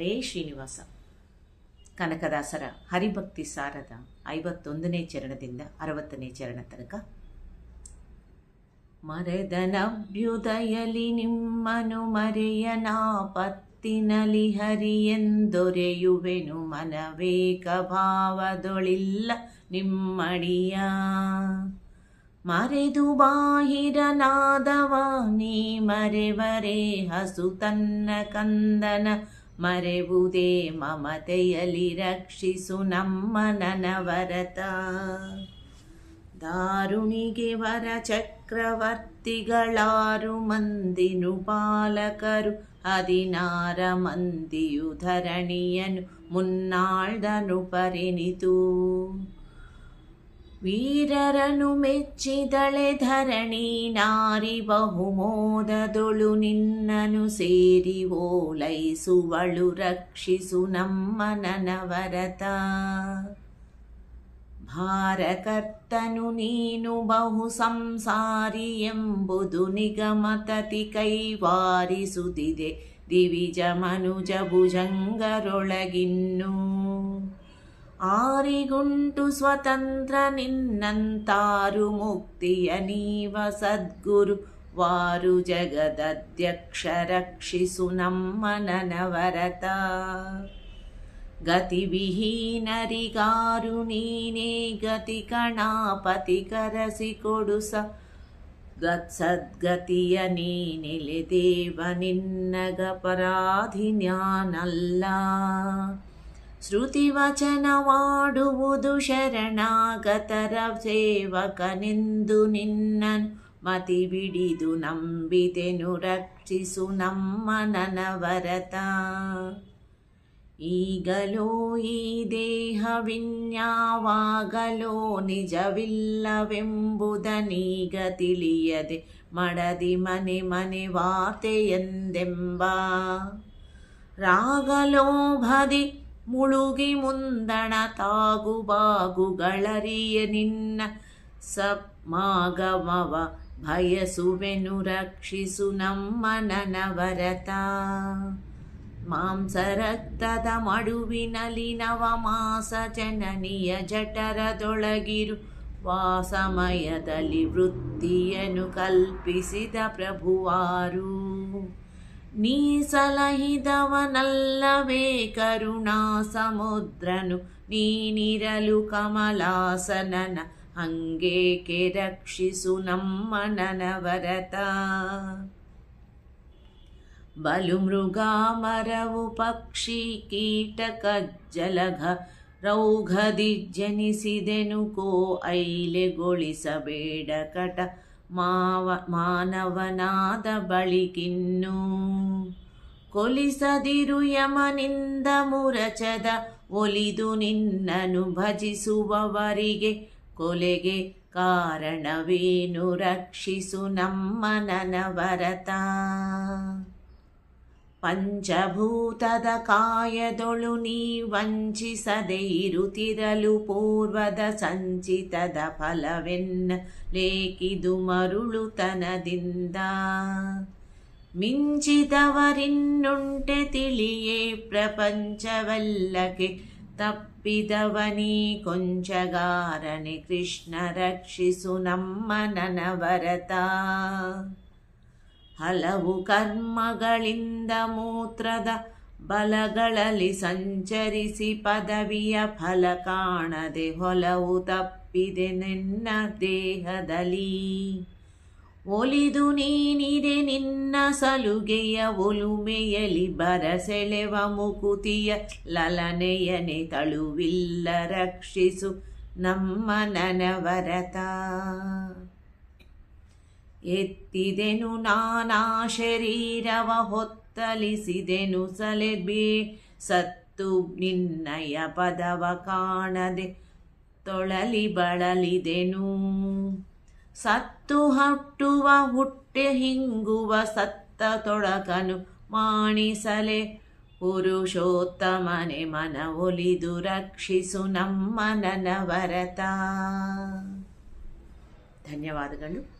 ಹರೇ ಶ್ರೀನಿವಾಸ. ಕನಕದಾಸರ ಹರಿಭಕ್ತಿ ಸಾರದ ಐವತ್ತೊಂದನೇ ಚರಣದಿಂದ ಅರವತ್ತನೇ ಚರಣ ತನಕ. ಮರೆದನಭ್ಯುದಯಲಿ ನಿಮ್ಮನು ಮರೆಯನಾಪತ್ತಿನಲಿ ಹರಿಯೆಂದೊರೆಯುವೆನು ಮನವೇಕ ಭಾವದೊಳಿಲ್ಲ ನಿಮ್ಮಡಿಯ. ಮರೆದು ಬಾಹಿರನಾದವ, ನೀ ಮರೆವರೆ ಹಸು ತನ್ನ ಕಂದನ ಮರೆವುದೇ ಮಮತೆಯಲಿ ರಕ್ಷಿಸು ನಮ್ಮ ನನವರತ. ದಾರುಣಿಗೆ ವರ ಚಕ್ರವರ್ತಿಗಳಾರು ಮಂದಿನು ಪಾಲಕರು ಹದಿನಾರ ಮಂದಿಯು ಧರಣಿಯನು ಮುನ್ನಾಳ್ದನು ಪರಿಣಿತು. ವೀರರನು ಮೆಚ್ಚಿದಳೆ ಧರಣಿ ನಾರಿ ಬಹುಮೋದದೊಳು ನಿನ್ನನು ಸೇರಿ ಓಲೈಸುವಳು ರಕ್ಷಿಸು ನಮ್ಮ ನನವರತ. ಭಾರಕರ್ತನು ನೀನು ಬಹು ಸಂಸಾರಿ ಎಂಬುದು ನಿಗಮತತಿ ಕೈವಾರಿಸುತ್ತಿದೆ. ದಿವಿಜ ಮನುಜ ಭುಜಂಗರೊಳಗಿನ್ನೂ ಆರಿಗುಂಟು ಸ್ವತಂತ್ರ ನಿನ್ನಂತಾರು ಮುಕ್ತಿಯ ನೀವ ಸದ್ಗುರು ವಾರು ಜಗದಧ್ಯಕ್ಷ ರಕ್ಷಿಸು ನಮ್ಮ ನನವರತ ಗತಿವಿಹೀನರಿಗಾರು ನೀನೇ ಗತಿ ಕಣಾಪತಿ ಕರಸಿ ಕೊಡುಸ ಗತ್ಸದ್ಗತಿಯ ನೀನೆಲೆ ದೇವ ನಿನ್ನಗ ಪರಾಧಿನ್ಯಾನಲ್ಲ ಶ್ರುತಿವಚನವಾಡುವುದು ಶರಣಾಗತರ ಸೇವಕನೆಂದು ನಿನ್ನನು ಮತಿ ಬಿಡಿದು ನಂಬಿತೆನು ರಕ್ಷಿಸು ನಮ್ಮ ನನವರತ ಈಗಲೋ ಈ ದೇಹವಿನ್ಯಾವಾಗಲೋ ನಿಜವಿಲ್ಲವೆಂಬುದನೀಗ ತಿಳಿಯದೆ ಮಡದಿ ಮನೆ ಮನೆ ವಾರ್ತೆಯೆಂದೆಂಬ ರಾಗಲೋಭದಿ ಮುಳುಗಿ ಮುಂದಣ ತಾಗು ಬಾಗುಗಳರಿಯ ನಿನ್ನ ಸಮಾಗಮವ ಭಯಸುವೆನು ರಕ್ಷಿಸು ನಮ್ಮ ನನವರತ ಮಾಂಸರಕ್ತದ ಮಡುವಿನಲಿ ನವಮಾಸ ಜನನಿಯ ಜಠರದೊಳಗಿರು ವಾಸಮಯದಲ್ಲಿ ವೃತ್ತಿಯನ್ನು ಕಲ್ಪಿಸಿದ ಪ್ರಭುವಾರು. ನೀ ಸಲಹಿದವನಲ್ಲವೇ ಕರುಣಾ ಸಮುದ್ರನು, ನೀನಿರಲು ಕಮಲಾಸನನ ಹಂಗೇಕೆ ರಕ್ಷಿಸು ನಮ್ಮ ನನವರತ ಬಲು ಮೃಗ ಮರವು ಪಕ್ಷಿ ಕೀಟಕ ಜಲಘ ರೌಘದಿ ಜನಿಸಿದೆನು ಕೋ ಐಲೆಗೊಳಿಸಬೇಡ ಕಟ. ಮಾವ ಮಾನವನಾದ ಬಳಿಕಿನ್ನು ಕೊಲಿಸದಿರು ಯಮನಿಂದ ಮುರಚದ ಒಲಿದು ನಿನ್ನನು ಭಜಿಸುವವರಿಗೆ ಕೊಲೆಗೆ ಕಾರಣವೇನು ರಕ್ಷಿಸು ನಮ್ಮ ನನವರತ. ಪಂಚಭೂತದ ಕಾಯದೊಳು ನೀ ವಂಚಿಸದೆ ಇರುತ್ತಿರಲು ಪೂರ್ವದ ಸಂಚಿತದ ಫಲವೆನ್ನ ಲೇಕಿದು ಮರುಳುತನದಿಂದ ಮಿಂಚಿದವರಿನ್ನುಂಟೆ ತಿಳಿಯೇ ಪ್ರಪಂಚವಲ್ಲಕ್ಕೆ ತಪ್ಪಿದವನೀ ಕೊಂಚಗಾರನೆ ಕೃಷ್ಣ ರಕ್ಷಿಸು ನಮ್ಮ ನನವರತ ಹಲವು ಕರ್ಮಗಳಿಂದ ಮೂತ್ರದ ಬಲಗಳಲ್ಲಿ ಸಂಚರಿಸಿ ಪದವಿಯ ಫಲ ಕಾಣದೆ ಹೊಲವು ತಪ್ಪಿದೆ ನಿನ್ನ ದೇಹದಲ್ಲಿ. ಒಲಿದು ನೀನಿದೆ ನಿನ್ನ ಸಲುಗೆಯ ಒಲುಮೆಯಲಿ ಬರಸೆಳೆವ ಮುಕುತಿಯ ಲಲನೆಯನೆ ತಳುವಿಲ್ಲ ರಕ್ಷಿಸು ನಮ್ಮ ನನವರತ. ಎತ್ತಿದೆನು ನಾನಾ ಶರೀರವ ಹೊತ್ತಲಿಸಿದೆನು ಸಲೆಬೆ. ಸತ್ತು ನಿನ್ನಯ ಪದವ ಕಾಣದೆ ತೊಳಲಿ ಬಳಲಿದೆನು. ಸತ್ತು ಹಟ್ಟುವ ಹುಟ್ಟೆ ಹಿಂಗುವ ಸತ್ತ ತೊಡಕನು ಮಾಣಿಸಲೆ. ಪುರುಷೋತ್ತಮನೆ ಮನ ಒಲಿದು ರಕ್ಷಿಸು ನಮ್ಮ ನನವರತ. ಧನ್ಯವಾದಗಳು.